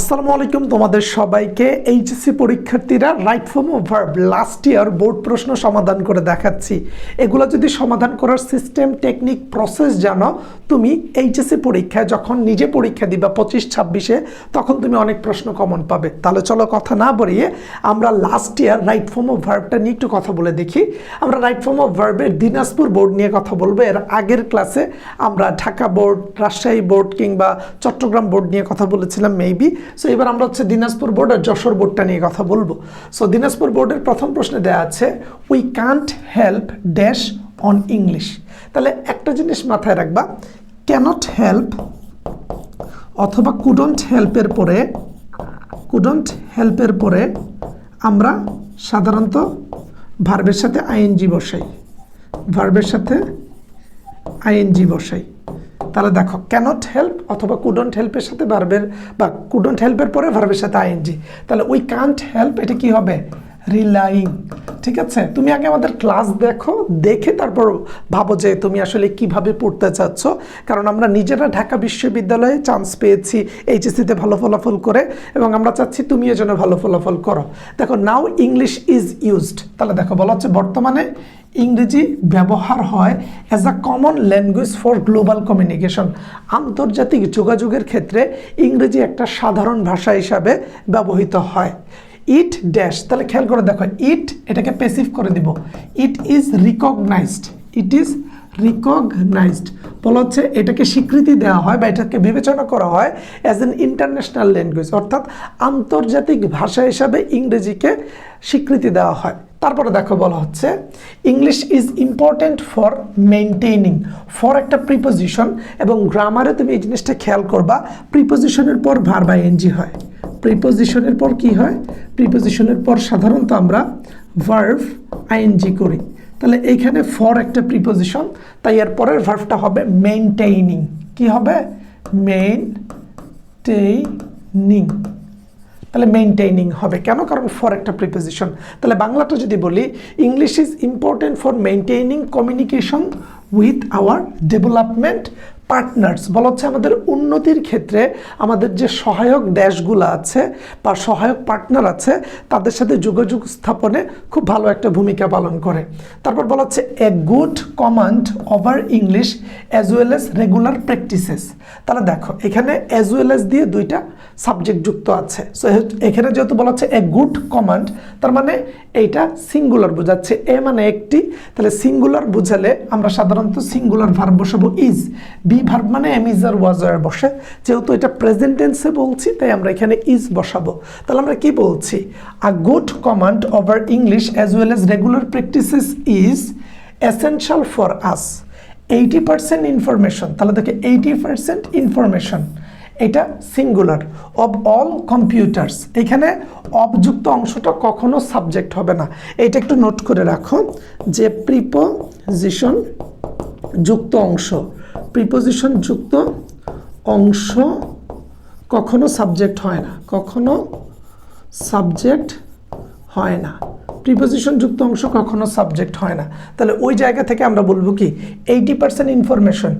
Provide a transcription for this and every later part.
আসসালামু আলাইকুম তোমাদের সবাইকে। এইচএসসি পরীক্ষার্থীরা right form of verb last year board প্রশ্ন সমাধান করে দেখাচ্ছি। এগুলো যদি সমাধান করার সিস্টেম টেকনিক প্রসেস জানো, তুমি এইচএসসি পরীক্ষায় যখন নিজে পরীক্ষা দিবা পঁচিশ, ছাব্বিশে, তখন তুমি অনেক প্রশ্ন কমন পাবে। তাহলে চলো কথা না বলিয়ে আমরা last year right form of ভার্বটা নিয়ে একটু কথা বলে দেখি। আমরা রাইট ফর্ম অফ ভার্বের দিনাজপুর বোর্ড নিয়ে কথা বলব। এর আগের ক্লাসে আমরা ঢাকা বোর্ড রাজশাহী বোর্ড কিংবা চট্টগ্রাম বোর্ড নিয়ে কথা বলেছিলাম মেবি সো এবার আমরা হচ্ছে দিনাজপুর বোর্ড আর যশোর বোর্ডটা নিয়ে কথা বলব। সো দিনাজপুর বোর্ডের প্রথম প্রশ্নে দেওয়া আছে we can't help dash on English তাহলে একটা জিনিস মাথায় রাখবা ক্যানট হেল্প অথবা কুডন্ট হেল্পের পরে কুডন্ট হেল্পের পরে আমরা সাধারণত ভার্বের সাথে আইএনজি বসাই। ভার্বের সাথে আইএনজি বসাই। তাহলে দেখো ক্যানট হেল্প অথবা কুডন্ট হেল্পের সাথে ভার্বের বা কুডন্ট হেল্পের পরে ভার্বের সাথে আইএনজি তাহলে উই কান্ট হেল্প এটা কি হবে? রিলাইং ঠিক আছে? তুমি আগে আমাদের ক্লাস দেখো, দেখে তারপর ভাবো যে তুমি আসলে কীভাবে পড়তে চাচ্ছ। কারণ আমরা নিজেরা ঢাকা বিশ্ববিদ্যালয়ে চান্স পেয়েছি এইচএসসিতে ভালো ফলাফল করে এবং আমরা চাচ্ছি তুমিও যেন ভালো ফলাফল করো। দেখো নাও ইংলিশ ইজ ইউজড তাহলে দেখো, বলা হচ্ছে বর্তমানে ইংরেজি ব্যবহার হয় as a common language for global communication আন্তর্জাতিক যোগাযোগের ক্ষেত্রে ইংরেজি একটা সাধারণ ভাষা হিসাবে ব্যবহৃত হয়। ইট ড্যাশ, তাহলে খেয়াল করে দেখো, ইট এটাকে পেসিভ করে দিব। It is recognised it is recognised বলা হচ্ছে এটাকে স্বীকৃতি দেওয়া হয় বা এটাকে বিবেচনা করা হয় অ্যাজ এন ইন্টারন্যাশনাল ল্যাঙ্গুয়েজ অর্থাৎ আন্তর্জাতিক ভাষা হিসাবে ইংরেজিকে স্বীকৃতি দেওয়া হয়। তারপরে দেখো বলা হচ্ছে English is important for maintaining for একটা প্রিপোজিশন এবং গ্রামারে তুমি এই জিনিসটা খেয়াল করবা প্রিপোজিশনের পর ভার বা এনজি হয়। প্রিপোজিশনের পর কি হয়? প্রিপোজিশনের পর সাধারণত আমরা ভার্ভ আইএনজি করি। তাহলে এইখানে ফর একটা প্রিপোজিশন তাই এর পরের ভার্ভটা হবে মেনটেইনিং কি হবে? মেনটেইনিং তাহলে মেনটেইনিং হবে কেন? কারণ ফর একটা প্রিপোজিশন তাহলে বাংলাটা যদি বলি English is important for maintaining communication with our development partners বলা হচ্ছে আমাদের উন্নতির ক্ষেত্রে আমাদের যে সহায়ক দেশগুলো আছে বা সহায়ক পার্টনার আছে, তাদের সাথে যোগাযোগ স্থাপনে খুব ভালো একটা ভূমিকা পালন করে। তারপর বলা হচ্ছে a good command over English as well as regular practices তাহলে দেখো, এখানে অ্যাজ ওয়েল এস দিয়ে দুইটা সাবজেক্ট যুক্ত আছে। সো এখানে যেহেতু বলা হচ্ছে এ গুড কমান্ড তার মানে এইটা সিঙ্গুলার বোঝাচ্ছে। এ মানে একটি, তাহলে সিঙ্গুলার বুঝালে আমরা সাধারণত সিঙ্গুলার ভার্ব বসাবো ইজ বি ভার্ব মানে am is are was are বসে। যেহেতু এটা প্রেজেন্ট টেন্সে বলছি, তাই আমরা এখানে ইজ বসাবো। তাহলে আমরা কি বলছি? A good command over English as well as regular practices is essential for us eighty percent information তাহলে দেখে এইটি পার্সেন্ট ইনফরমেশন এটা সিঙ্গুলার অব অল কম্পিউটার্স এখানে অবযুক্ত অংশটা কখনো সাবজেক্ট হবে না। এটা একটু নোট করে রাখো যে প্রিপোজিশন যুক্ত অংশ। প্রিপোজিশন যুক্ত অংশ কখনো সাবজেক্ট হয় না, কখনো সাবজেক্ট হয় না। প্রিপোজিশন যুক্ত অংশ কখনো সাবজেক্ট হয় না। তাহলে ওই জায়গা থেকে আমরা বলব কি এইটি পার্সেন্ট ইনফরমেশন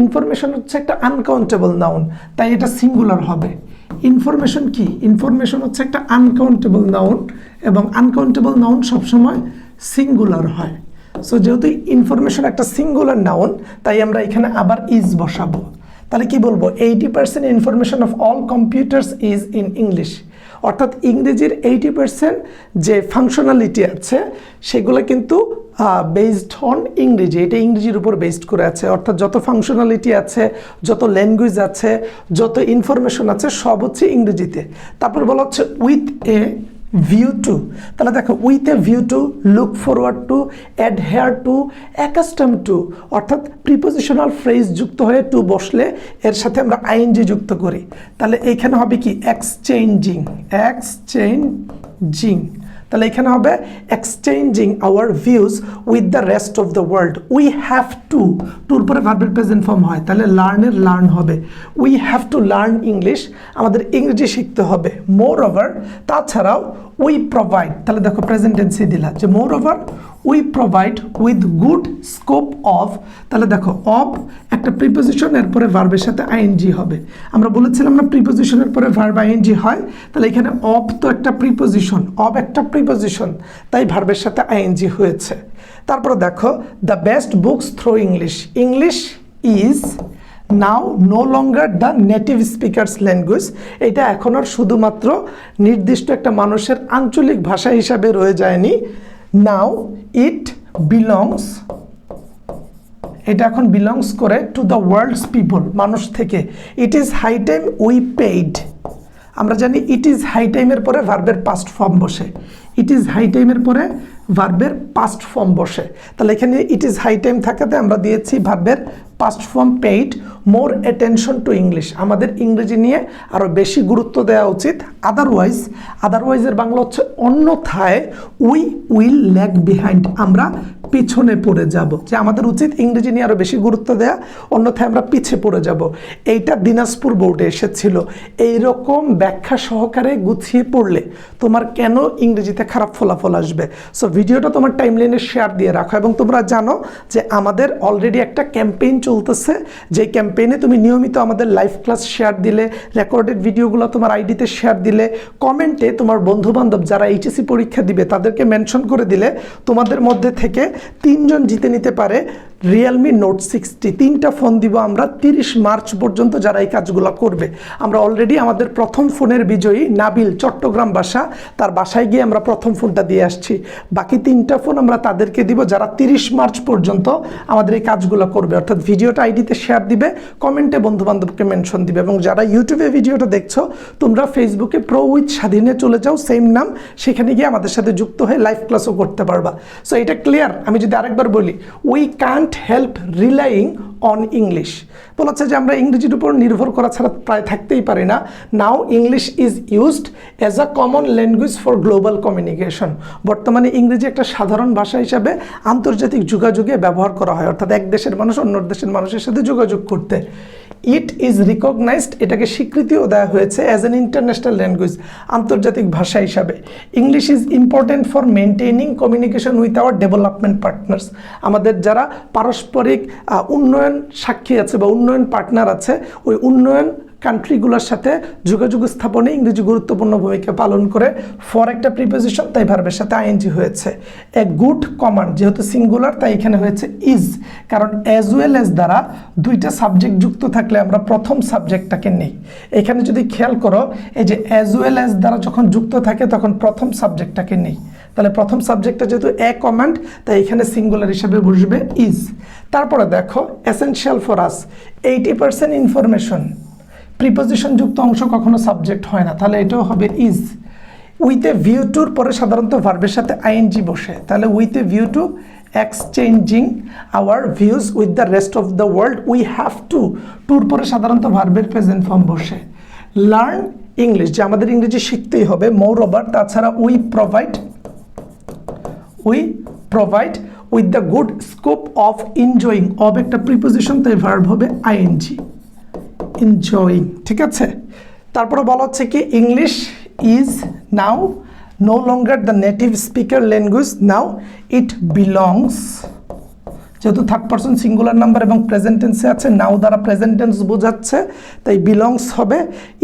ইনফরমেশন হচ্ছে একটা আনকাউন্টেবল নাউন তাই এটা সিঙ্গুলার হবে। ইনফরমেশন কি? ইনফরমেশন হচ্ছে একটা আনকাউন্টেবল নাউন এবং আনকাউন্টেবল নাউন সবসময় সিঙ্গুলার হয়। সো যেহেতু ইনফরমেশন একটা সিঙ্গুলার নাউন তাই আমরা এখানে আবার ইজ বসাবো। তাহলে কি বলব? Eighty percent information of all computers is in English অর্থাৎ ইংরেজির এইটি পার্সেন্ট যে ফাংশনালিটি আছে, সেগুলো কিন্তু বেসড অন ইংরেজি। এটা ইংরেজির উপর বেসড করে আছে। অর্থাৎ যত ফাংশনালিটি আছে, যত ল্যাঙ্গুয়েজ আছে, যত ইনফরমেশন আছে, সব হচ্ছে ইংরেজিতে। তারপর বলা হচ্ছে উইথ এ ভিউ টু তাহলে দেখো with a view to look forward to adhere to accustom to অর্থাৎ প্রিপোজিশনাল ফ্রেজ যুক্ত হয়ে টু বসলে এর সাথে আমরা আইএনজি যুক্ত করি। তাহলে এইখানে হবে কি? এক্সচেঞ্জিং এক্সচেঞ্জিং তাহলে এখানে হবে exchanging our views with the rest of the world we have to টুর পরে ভার্বের প্রেজেন্ট ফর্ম হয়, তাহলে লার্নের লার্ন হবে। We have to learn English আমাদের ইংরেজি শিখতে হবে। মোর ওভার তাছাড়াও উই প্রোভাইড তাহলে দেখো প্রেজেন্টেন্সি দিলা, যে moreover we provide with good scope of তাহলে দেখো অফ একটা প্রিপোজিশন এরপরে ভার্বের সাথে আইএনজি হবে। আমরা বলেছিলাম না প্রিপোজিশনের পরে ভার্ব আইএনজি হয়, তাহলে এখানে অফ তো একটা প্রিপোজিশন অফ একটা প্রিপোজিশন তাই ভার্বের সাথে আইএনজি হয়েছে। তারপরে দেখো the best books through English English is now no longer the native speakers language এটা এখন আর শুধুমাত্র নির্দিষ্ট একটা মানুষের আঞ্চলিক ভাষা হিসাবে রয়ে যায়নি। নাও ইট বিলংস এটা এখন বিলংস করে টু দ্য ওয়ার্ল্ডস পিপল মানুষ থেকে। It is high time we paid আমরা জানি ইট ইজ হাই টাইমের পরে ভার্বের পাস্ট ফর্ম বসে। ইট ইজ হাই টাইমের পরে ভার্বের পাস্ট ফর্ম বসে। তাহলে এখানে ইট ইজ হাই টাইম থাকাতে আমরা দিয়েছি ভার্বের past form paid more attention to English আমাদের ইংরেজি নিয়ে আরও বেশি গুরুত্ব দেওয়া উচিত। আদারওয়াইজ আদারওয়াইজের বাংলা হচ্ছে অন্যথায় উই উইল ল্যাগ বিহাইন্ড আমরা পিছনে পড়ে যাব। যে আমাদের উচিত ইংরেজি নিয়ে আরও বেশি গুরুত্ব দেওয়া অন্যথায় আমরা পিছিয়ে পড়ে যাব। এইটা দিনাজপুর বোর্ডে এসেছিল। এইরকম ব্যাখ্যা সহকারে গুছিয়ে পড়লে তোমার কেন ইংরেজিতে খারাপ ফলাফল আসবে? সো ভিডিওটা তোমার টাইমলাইনে শেয়ার দিয়ে রাখো এবং তোমরা জানো যে আমাদের অলরেডি একটা ক্যাম্পেইন চলতেছে। যে ক্যাম্পেইনে তুমি নিয়মিত আমাদের লাইভ ক্লাস শেয়ার দিলে রেকর্ডেড ভিডিওগুলো তোমার আইডিতে শেয়ার দিলে কমেন্টে তোমার বন্ধুবান্ধব যারা এইচএসসি পরীক্ষা দিবে তাদেরকে মেনশন করে দিলে তোমাদের মধ্যে থেকে তিনজন জিতে নিতে পারে। রিয়েলমি নোট সিক্সটি তিনটা ফোন দিব আমরা, তিরিশ মার্চ পর্যন্ত যারা এই কাজগুলো করবে। আমরা অলরেডি আমাদের প্রথম ফোনের বিজয়ী নাবিল চট্টগ্রাম বাসা, তার বাসায় গিয়ে আমরা প্রথম ফোনটা দিয়ে আসছি। বাকি তিনটা ফোন আমরা তাদেরকে দিব যারা তিরিশ মার্চ পর্যন্ত আমাদের এই কাজগুলো করবে। অর্থাৎ ভিডিওটা আইডিতে শেয়ার দিবে, কমেন্টে বন্ধুবান্ধবকে মেনশন দিবে এবং যারা ইউটিউবে ভিডিওটা দেখছ, তোমরা ফেসবুকে প্রো উইথ স্বাধীনে চলে যাও সেম নাম, সেখানে গিয়ে আমাদের সাথে যুক্ত হয়ে লাইভ ক্লাসও করতে পারবা। সো এটা ক্লিয়ার আমি যদি আরেকবার বলি we can't help relying on English বলা যে আমরা ইংরেজির উপর নির্ভর করা ছাড়া প্রায় থাকতেই পারি না। Now English is used as a common language for global communication বর্তমানে ইংরেজি একটা সাধারণ ভাষা হিসাবে আন্তর্জাতিক যোগাযোগে ব্যবহার করা হয়। অর্থাৎ এক দেশের মানুষ অন্য দেশের মানুষের সাথে যোগাযোগ করতে। ইট ইজ রিকগনাইজড, এটাকে স্বীকৃতিও দেওয়া হয়েছে অ্যাজ অ্যান ইন্টারন্যাশনাল ল্যাঙ্গুয়েজ আন্তর্জাতিক ভাষা হিসাবে। English is important for maintaining communication with our development partners আমাদের যারা পারস্পরিক উন্নয়ন সাক্ষী আছে বা উন্নয়ন পার্টনার আছে, ওই উন্নয়ন কান্ট্রিগুলোর সাথে যোগাযোগ স্থাপনে ইংরেজি গুরুত্বপূর্ণ ভূমিকা পালন করে ফর একটা প্রিপোজিশন তাই ভার্বের সাথে আইএনজি হয়েছে। এ গুড কমান্ড যেহেতু সিঙ্গুলার তাই এখানে হয়েছে ইজ কারণ অ্যাজ ওয়েল অ্যাজ দ্বারা দুইটা সাবজেক্ট যুক্ত থাকলে আমরা প্রথম সাবজেক্টটাকে নেই। এখানে যদি খেয়াল করো, এই যে অ্যাজ ওয়েল অ্যাজ দ্বারা যখন যুক্ত থাকে, তখন প্রথম সাবজেক্টটাকে নেই। তাহলে প্রথম সাবজেক্টটা যেহেতু এ কমান্ড তাই এখানে সিঙ্গুলার হিসেবে বসবে ইজ তারপরে দেখো essential for us eighty percent information preposition যুক্ত অংশ কখনো সাবজেক্ট হয় না। তাহলে এটাও হবে ইজ উইথ এ ভিউ টুর পরে সাধারণত ভার্বের সাথে আইএনজি বসে। তাহলে with a view to exchanging our views with the rest of the world we have to টুর পরে সাধারণত ভার্বের প্রেজেন্ট ফর্ম বসে। লার্ন ইংলিশ যে আমাদের ইংরেজি শিখতেই হবে। মোর ওভার তাছাড়া we provide we provide with the good scope of enjoying of একটা প্রিপোজিশন তাই ভার্ব হবে আইএনজি এনজয়িং ঠিক আছে? তারপরে বলা হচ্ছে কি English is now no longer the native speaker language now it belongs যেহেতু থার্ড পার্সন সিঙ্গুলার নাম্বার এবং প্রেজেন্ট টেন্সে আছে নাও দ্বারা প্রেজেন্ট টেন্স বোঝাচ্ছে, তাই বিলংস হবে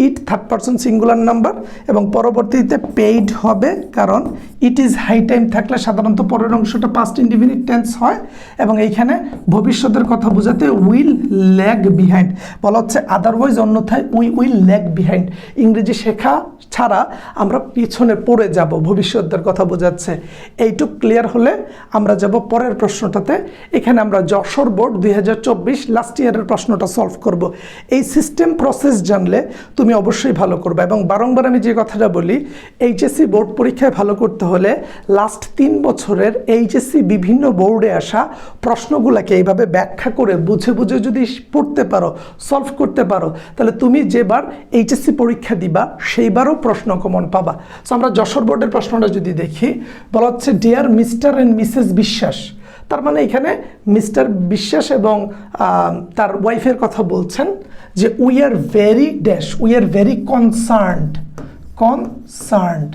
it third person singular number এবং পরবর্তীতে পেইড হবে কারণ ইট ইজ হাই টাইম থাকলে সাধারণত পরের অংশটা পাস্ট ইনডিফিনিট টেন্স হয় এবং এইখানে ভবিষ্যতের কথা বোঝাতে উইল ল্যাগ বিহাইন্ড বলা হচ্ছে আদারওয়াইজ অন্যথায় উই উইল ল্যাগ বিহাইন্ড ইংরেজি শেখা ছাড়া আমরা পিছনে পড়ে যাব, ভবিষ্যতের কথা বোঝাচ্ছে। এইটুক ক্লিয়ার হলে আমরা যাব পরের প্রশ্নটাতে। এখানে আমরা যশোর বোর্ড দুই হাজার চব্বিশ লাস্ট ইয়ারের প্রশ্নটা সলভ করব। এই সিস্টেম প্রসেস জানলে তুমি অবশ্যই ভালো করবে এবং বারংবার আমি যে কথাটা বলি এইচএসসি বোর্ড পরীক্ষায় ভালো করতে হলে লাস্ট তিন বছরের এইচএসসি বিভিন্ন বোর্ডে আসা প্রশ্নগুলোকে এইভাবে ব্যাখ্যা করে বুঝে বুঝে যদি পড়তে পারো সলভ করতে পারো, তাহলে তুমি যেবার এইচএসসি পরীক্ষা দিবা, সেইবারও প্রশ্ন কমন পাবা। সো আমরা যশোর বোর্ডের প্রশ্নটা যদি দেখি, বলা হচ্ছে ডিয়ার মিস্টার অ্যান্ড মিসেস বিশ্বাস তার মানে এখানে মিস্টার বিশ্বাস এবং তার ওয়াইফের কথা বলছেন যে we are very dash we are very concerned concerned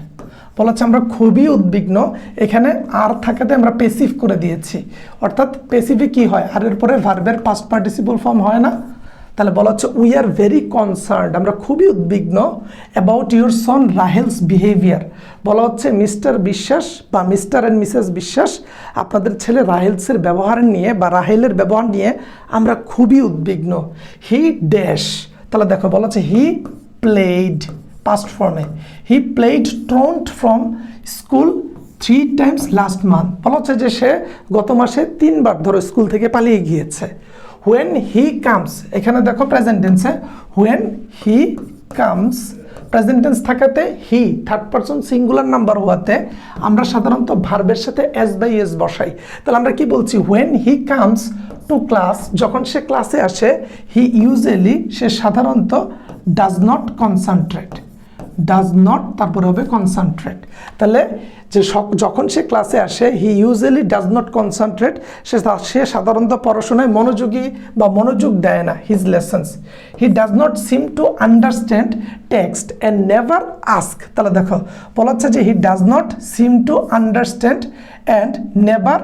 বলা হচ্ছে, আমরা খুবই উদ্বিগ্ন, এখানে আর থাকাতে আমরা পেসিভ করে দিয়েছি। অর্থাৎ পেসিভে কি হয়? আর এরপরে ভার্বের পাস্ট পার্টিসিপল ফর্ম হয় না? তাহলে বলা হচ্ছে উই আর ভেরি কনসার্ন আমরা খুবই উদ্বিগ্ন about your son Rahel's behaviour বলা হচ্ছে মিস্টার বিশ্বাস বা মিস্টার অ্যান্ড মিসেস বিশ্বাস, আপনাদের ছেলে রাহেলসের ব্যবহার নিয়ে বা রাহেলের ব্যবহার নিয়ে আমরা খুবই উদ্বিগ্ন। হি ড্যাশ তাহলে দেখো, বলা হচ্ছে হি প্লেড পাস্ট ফর্মে he played truant from school three times last month বলা হচ্ছে যে সে গত মাসে তিনবার ধরো স্কুল থেকে পালিয়ে গিয়েছে। হোয়েন হি কামস এখানে দেখো প্রেজেন্ট টেন্সে when he comes present tense থাকাতে he third person singular number হওয়াতে আমরা সাধারণত ভার্বের সাথে এস বাই এস বসাই। তাহলে আমরা কি বলছি? When he comes to class যখন সে ক্লাসে আসে হি ইউজুয়ালি সে সাধারণত does not concentrate does not তারপরে হবে কনসেন্ট্রেট তাহলে যে যখন সে ক্লাসে আসে he usually does not concentrate সে সে সাধারণত পড়াশোনায় মনোযোগী বা মনোযোগ দেয় না his lessons he does not seem to understand text and never ask তাহলে দেখো, বলা হচ্ছে যে he does not seem to understand and never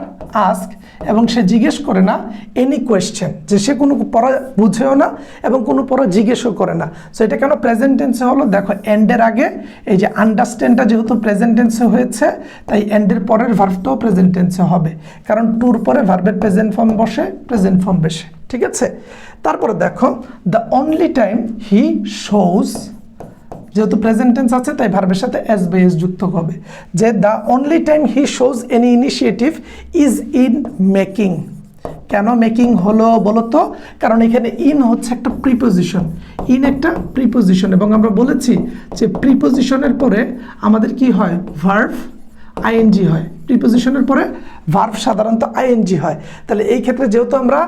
ask এবং সে জিজ্ঞেস করে না এনি কোয়েশ্চেন যে সে কোনো পড়া বুঝেও না এবং কোনো পড়া জিজ্ঞেসও করে না। সো এটা কেন প্রেজেন্ট টেন্সে হলো? দেখো এন্ডের আগে এই যে আন্ডারস্ট্যান্ডটা যেহেতু প্রেজেন্ট টেন্সে হয়েছে, তাই এন্ডের পরের ভার্বটাও প্রেজেন্ট টেন্সে হবে। কারণ টুর পরে ভার্বের প্রেজেন্ট ফর্ম বসে প্রেজেন্ট ফর্ম বসে ঠিক আছে? তারপরে দেখো the only time he shows যেহেতু প্রেজেন্ট টেন্স আছে, তাই ভার্বের সাথে এস বাই এস যুক্ত হবে। যে the only time he shows any initiative is in making কেন মেকিং হলো বলো তো কারণ এখানে ইন হচ্ছে একটা প্রিপোজিশন ইন একটা প্রিপোজিশন এবং আমরা বলেছি যে প্রিপোজিশনের পরে আমাদের কি হয়? ভার্ভ আইএনজি হয়। প্রিপোজিশনের পরে ভার্ভ সাধারণত আইএনজি হয়। তাহলে এই ক্ষেত্রে যেহেতু আমরা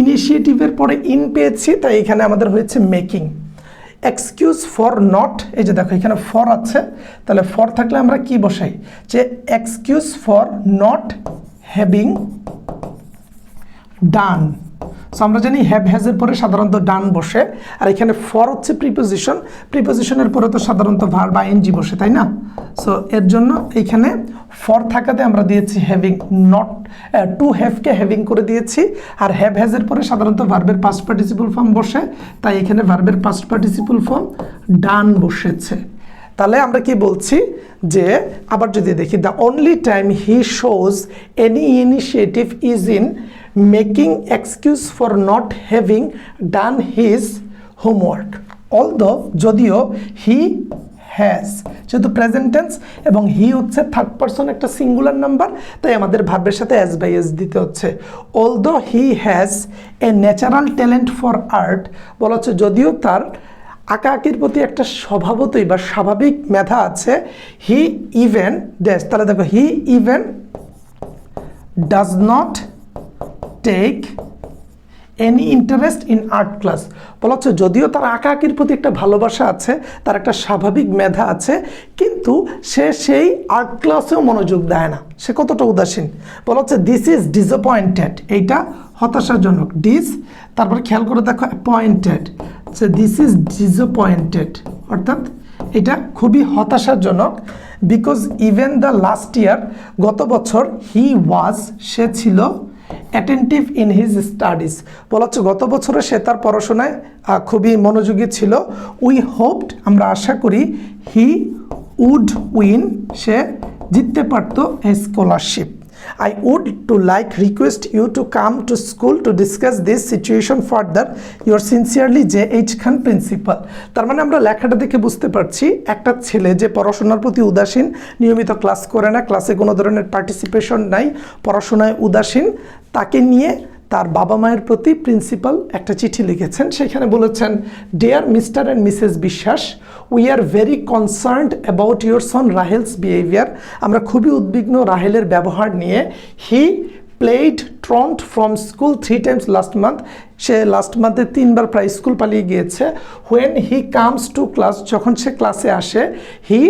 ইনিশিয়েটিভের পরে ইন পেয়েছি, তাই এখানে আমাদের হয়েছে মেকিং এক্সকিউজ ফর নট এই যে দেখো, এখানে ফর আছে। তাহলে ফর থাকলে আমরা কি বসাই? যে excuse for not having done so আমরা জানি হ্যাভ হ্যাজের পরে সাধারণত ডান বসে, আর এখানে ফর হচ্ছে প্রিপোজিশন প্রিপোজিশনের পরে তো সাধারণত ভার বা এনজি বসে, তাই না? সো এর জন্য এইখানে ফর থাকাতে আমরা দিয়েছি হ্যাভিং নট টু হ্যাভকে হ্যাভিং করে দিয়েছি, আর হ্যাভ হ্যাজের পরে সাধারণত ভার্বের পাস্ট পার্টিসিপল ফর্ম বসে, তাই এখানে ভার্বের পাস্ট পার্টিসিপল ফর্ম ডান বসেছে। তাহলে আমরা কি বলছি যে, আবার যদি দেখি the only time he shows any initiative is in making excuse for not having done his homework although যদিও হি হ্যাজ যেহেতু প্রেজেন্ট টেন্স এবং হি হচ্ছে থার্ড পারসন একটা সিঙ্গুলার নাম্বার তাই আমাদের ভার্বের সাথে এস বাই এস দিতে হচ্ছে। Although he has a natural talent for art বলা হচ্ছে যদিও তার আঁকা আঁকির প্রতি একটা স্বভাবতই বা স্বাভাবিক মেধা আছে হি ইভেন ড্যাশ তাহলে দেখো he even does not take any interest in art class বলা হচ্ছে, যদিও তার আঁকা আঁকির প্রতি একটা ভালোবাসা আছে, তার একটা স্বাভাবিক মেধা আছে, কিন্তু সে সেই আর্ট ক্লাসেও মনোযোগ দেয় না। সে কতটা উদাসীন। বলা হচ্ছে দিস ইজ ডিসঅ্যাপয়েন্টেড এইটা হতাশাজনক। ডিস তারপর খেয়াল করে দেখো অ্যাপয়েন্টেড যে দিস ইজ ডিসঅ্যাপয়েন্টেড অর্থাৎ এটা খুবই হতাশাজনক because even the last year গত বছর হি ওয়াজ সে ছিল অ্যাটেন্টিভ ইন হিজ স্টাডিজ বলা হচ্ছে গত বছরে সে তার পড়াশোনায় খুবই মনোযোগী ছিল। উই হোপড আমরা আশা করি হি উড উইন সে জিততে পারত scholarship I would to like request you to come to school to discuss this situation further. Your sincerely J H Khan principal. তার মানে আমরা লেখাটা দেখে বুঝতে পারছি একটা ছেলে যে পড়াশোনার প্রতি উদাসীন নিয়মিত ক্লাস করে না ক্লাসে কোনো ধরনের পার্টিসিপেশন নাই পড়াশোনায় উদাসীন তাকে নিয়ে তার বাবা মায়ের প্রতি প্রিন্সিপাল একটা চিঠি লিখেছেন। সেখানে বলেছেন dear mister and Mrs Biswas we are very concerned about your son Rahel's behaviour আমরা খুবই উদ্বিগ্ন রাহেলের ব্যবহার নিয়ে। He played truant from school three times last month say last মান্থে তিনবার প্রায় স্কুল পালিয়ে গিয়েছে। When he comes to class যখন সে ক্লাসে আসে he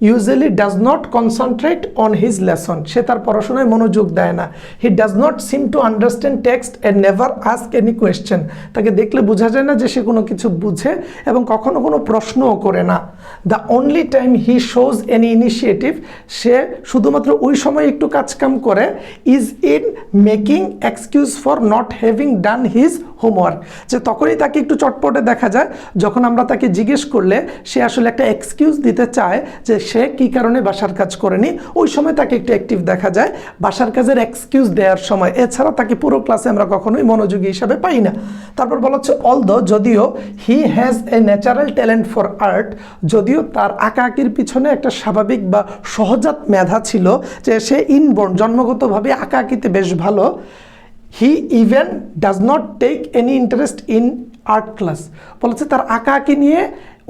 usually does not concentrate on his lesson সে তার পড়াশোনায় মনোযোগ দেয় না। He does not seem to understand text and never ask any question তাকে দেখলে বোঝা যায় না যে সে কোনো কিছু বুঝে এবং কখনো কোনো প্রশ্নও করে না। The only time he shows any initiative সে শুধুমাত্র ওই সময় একটু কাজকাম করে is in making excuse for not having done his homework যে তখনই তাকে একটু চটপটে দেখা যায়, যখন আমরা তাকে জিজ্ঞেস করলে সে আসলে একটা এক্সকিউজ দিতে চায় যে সে কী কারণে বাসার কাজ করেনি? ওই সময় তাকে একটু অ্যাক্টিভ দেখা যায়। বাসার কাজের এক্সকিউজ দেওয়ার সময়। এছাড়া তাকে পুরো ক্লাসে আমরা কখনোই মনোযোগী হিসাবে পাই না। তারপর বলা হচ্ছে অল অলদ যদিও he has a natural talent for art যদিও তার আঁকা আঁকির পিছনে একটা স্বাভাবিক বা সহজাত মেধা ছিল যে সে ইনবোর্ন জন্মগতভাবে আঁকা আঁকিতে বেশ ভালো। He even does not take any interest in art class বলেছে তার আঁকা আঁকি নিয়ে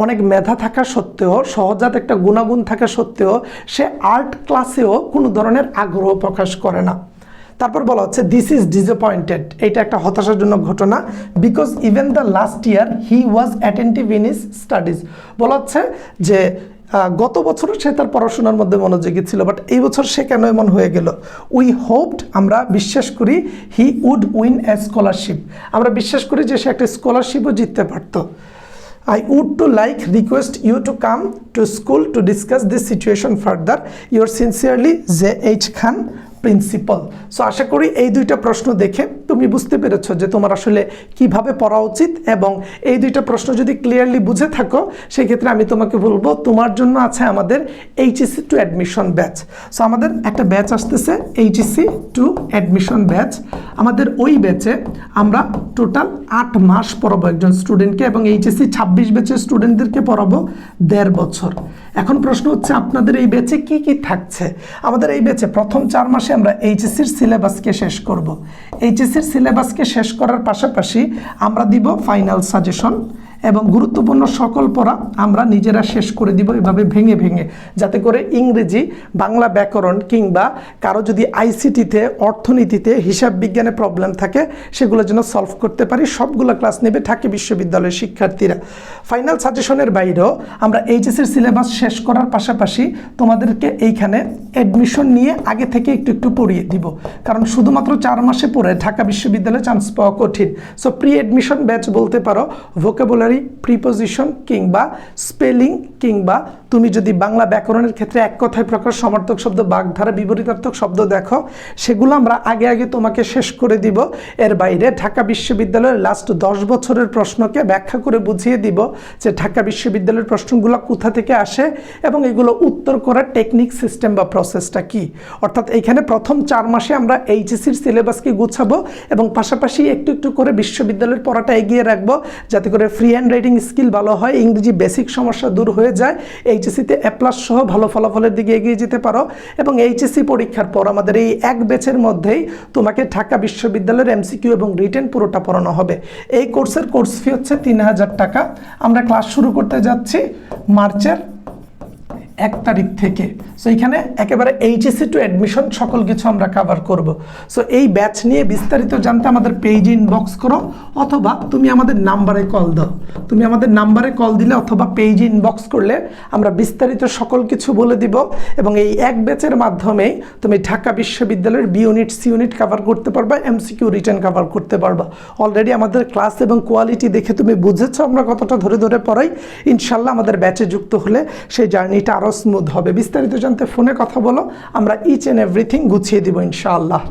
অনেক মেধা থাকা সত্ত্বেও, সহজাত একটা গুণাগুণ থাকা সত্ত্বেও, সে আর্ট ক্লাসেও কোনো ধরনের আগ্রহ প্রকাশ করে না। তারপর বলা হচ্ছে দিস ইজ ডিসঅ্যাপয়েন্টেড এটা একটা হতাশাজনক ঘটনা because even the last year he was attentive in his studies বলা হচ্ছে যে গত বছরও সে তার পড়াশোনার মধ্যে মনোযোগী ছিল বাট এই বছর সে কেন এমন হয়ে গেল? উই হোপড আমরা বিশ্বাস করি he would win a scholarship আমরা বিশ্বাস করি যে সে একটা স্কলারশিপও জিততে পারতো। I would to like request you to come to school to discuss this situation further. Yours sincerely, J.H. Khan, principal so আশা করি এই দুইটা প্রশ্ন দেখে তুমি বুঝতে পেরেছ যে তোমার আসলে কীভাবে পড়া উচিত এবং এই দুইটা প্রশ্ন যদি ক্লিয়ারলি বুঝে থাকো, সেক্ষেত্রে আমি তোমাকে বলব তোমার জন্য আছে আমাদের HSC to admission batch so আমাদের একটা ব্যাচ আসতেছে এইচএসসি টু অ্যাডমিশন ব্যাচ আমাদের ওই ব্যাচে আমরা টোটাল আট মাস পড়াবো একজন স্টুডেন্টকে এবং এইচএসসি ছাব্বিশ ব্যাচের স্টুডেন্টদেরকে পড়াবো দেড় বছর। এখন প্রশ্ন হচ্ছে, আপনাদের এই ব্যাচে কি কি থাকছে? আমাদের এই ব্যাচে প্রথম চার মাসে আমরা এইচএসসির সিলেবাসকে শেষ করব। এইচএসসির সিলেবাসকে শেষ করার পাশাপাশি আমরা দিব ফাইনাল সাজেশন এবং গুরুত্বপূর্ণ সকল পড়া আমরা নিজেরা শেষ করে দিব এভাবে ভেঙে ভেঙে, যাতে করে ইংরেজি, বাংলা ব্যাকরণ কিংবা কারও যদি আইসিটিতে, অর্থনীতিতে, হিসাব বিজ্ঞানে প্রবলেম থাকে, সেগুলো যেন সলভ করতে পারি, সবগুলো ক্লাস নেবে ঢাকা বিশ্ববিদ্যালয়ের শিক্ষার্থীরা। ফাইনাল সাজেশনের বাইরেও আমরা এইচএসির সিলেবাস শেষ করার পাশাপাশি তোমাদেরকে এইখানে অ্যাডমিশন নিয়ে আগে থেকে একটু একটু পড়িয়ে দিব। কারণ শুধুমাত্র চার মাসে পরে ঢাকা বিশ্ববিদ্যালয়ে চান্স পাওয়া কঠিন। সো প্রি অ্যাডমিশন ব্যাচ বলতে পারো ভোকাবুলারি প্রিপোজিশন কিংবা স্পেলিং কিংবা তুমি যদি বাংলা ব্যাকরণের ক্ষেত্রে এক কথায় প্রকাশ সমর্থক শব্দ, বাগধারা বিপরীতার্থক শব্দ দেখো, সেগুলো আমরা আগে আগে তোমাকে শেষ করে দিব। এর বাইরে ঢাকা বিশ্ববিদ্যালয়ের লাস্ট দশ বছরের প্রশ্নকে ব্যাখ্যা করে বুঝিয়ে দিব যে ঢাকা বিশ্ববিদ্যালয়ের প্রশ্নগুলো কোথা থেকে আসে এবং এগুলো উত্তর করার টেকনিক সিস্টেম বা প্রসেসটা কি। অর্থাৎ এখানে প্রথম চার মাসে আমরা এইচএসির সিলেবাসকে গুছাবো এবং পাশাপাশি একটু একটু করে বিশ্ববিদ্যালয়ের পড়াটা এগিয়ে রাখব, যাতে করে ফ্রি হ্যান্ড রাইটিং স্কিল ভালো হয়, ইংরেজি বেসিক সমস্যা দূর হয়ে যায়। এইচএসিতে এ প্লাস সহ ভালো ফলাফলের দিকে এগিয়ে যেতে পারো এবং এইচএসসি পরীক্ষার পর আমাদের এই এক বেচের মধ্যেই তোমাকে ঢাকা বিশ্ববিদ্যালয়ের এমসিকিউ এবং রিটেন পুরোটা পড়ানো হবে। এই কোর্সের কোর্স ফি হচ্ছে তিন হাজার টাকা। আমরা ক্লাস শুরু করতে যাচ্ছি মার্চের এক তারিখ থেকে। সো এখানে একেবারে এইচএসসি টু অ্যাডমিশন সকল কিছু আমরা কভার করব। সো এই ব্যাচ নিয়ে বিস্তারিত জানতে আমাদের পেজে ইনবক্স করো, অথবা তুমি আমাদের নাম্বারে কল দাও। তুমি আমাদের নাম্বারে কল দিলে অথবা পেজে ইনবক্স করলে আমরা বিস্তারিত সকল কিছু বলে দিব এবং এই এক ব্যাচের মাধ্যমেই তুমি ঢাকা বিশ্ববিদ্যালয়ের B unit C unit cover করতে পারবা এমসিকিউ রিটার্ন কভার করতে পারবা। অলরেডি আমাদের ক্লাস এবং কোয়ালিটি দেখে তুমি বুঝেছ, আমরা কতটা ধরে ধরে পড়াই। ইনশাল্লাহ আমাদের ব্যাচে যুক্ত হলে সেই জার্নিটা আরও স্মুথ হবে বিস্তারিত জানতে ফোনে কথা বলো, আমরা ইচ অ্যান্ড এভরিথিং গুছিয়ে দিব ইনশাআল্লাহ।